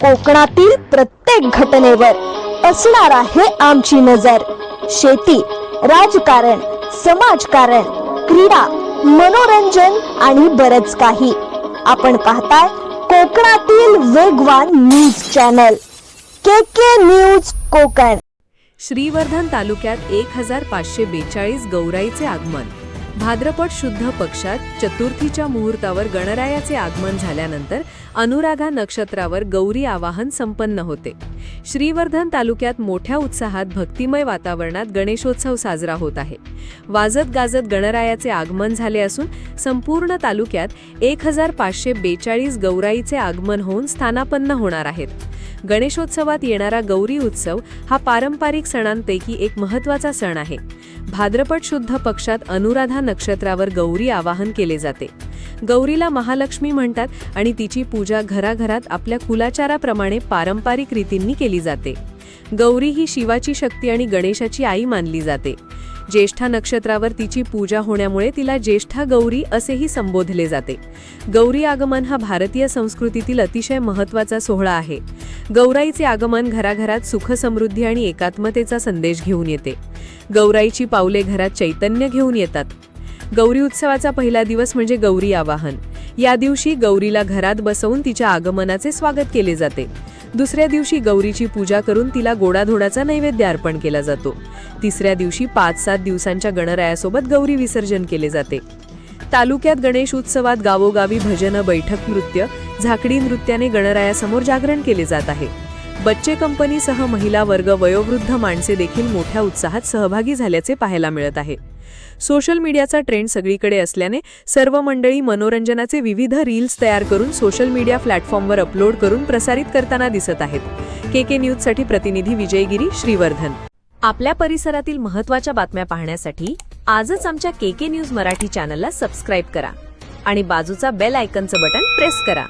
कोकणातील प्रत्येक घटनेवर असणार आहे आमची नजर. शेती राजकारण समाजकारण क्रीडा मनोरंजन आणि बरच काही. आपण पाहताय कोकणातील वेगवान news channel. K K news Konkan. Shrivardhan तालुक्यात एक हजार पाचशे बेचाळीस गौराईचे आगमन. भाद्रपद शुद्ध पक्षात चतुर्थीच्या मुहूर्तावर गणरायाचे आगमन झाल्यानंतर अनुराधा नक्षत्रावर गौरी आवाहन संपन्न होते. श्रीवर्धन तालुक्यात मोठ्या उत्साहात भक्तिमय वातावरणात गणेशोत्सव साजरा होत आहे. वाजत गाजत गणरायाचे आगमन झाले असून संपूर्ण तालुक्यात एक हजार पाचशे बेचाळीस गौराईचे आगमन होऊन स्थानापन्न होणार आहेत. गणेशोत्सवात येणारा गौरी उत्सव हा पारंपरिक सणांपैकी एक महत्त्वाचा सण आहे. भाद्रपद शुद्ध पक्षात अनुराधा नक्षत्रावर गौरी आवाहन केले जाते. गौरीला महालक्ष्मी म्हणतात आणि तिची पूजा घराघरात आपल्या कुलाचाराप्रमाणे पारंपरिक रीतींनी केली जाते. गौरी ही शिवाची शक्ती आणि गणेशाची आई मानली जाते. ज्येष्ठा नक्षत्रावर तिची पूजा होण्यामुळे तिला ज्येष्ठा गौरी असेही संबोधले जाते. गौरी आगमन हा भारतीय संस्कृतीतील अतिशय महत्त्वाचा सोहळा आहे. गौराईचे आगमन घराघरात सुख समृद्धी आणि एकात्मतेचा संदेश घेऊन येते. गौराईची पावले घरात चैतन्य घेऊन येतात. गौरी उत्सवाचा पहिला दिवस म्हणजे गौरी आवाहन. या दिवशी गौरीला घरात बसवून तिच्या आगमनाचे स्वागत केले जाते. दुसऱ्या दिवशी गौरीची पूजा करून तिला गोडाधोडाचा नैवेद्य अर्पण केला जातो. तिसऱ्या दिवशी पाच सात दिवसांच्या गणरायासोबत गौरी विसर्जन केले जाते. तालुक्यात गणेश उत्सवात गावोगावी भजन बैठक नृत्य झाकडी नृत्याने गणरायासमोर जागरण केले जात आहे. बच्चे कंपनीसह महिला वर्ग वयोवृद्ध माणसे देखील मोठ्या उत्साहात सहभागी झाल्याचे पाहायला मिळत आहे. सोशल मीडियाचा ट्रेंड सगळीकडे असल्याने सर्व मंडळी मनोरंजनाचे विविध रील्स तयार करून सोशल मीडिया प्लॅटफॉर्मवर अपलोड करून प्रसारित करताना दिसत आहेत. के के न्यूजसाठी प्रतिनिधी विजयगिरी श्रीवर्धन. आपल्या परिसरातील महत्त्वाच्या बातम्या पाहण्यासाठी आजच आमच्या के के न्यूज मराठी चॅनलला सबस्क्राईब करा आणि बाजूचा बेल आयकनचं बटन प्रेस करा.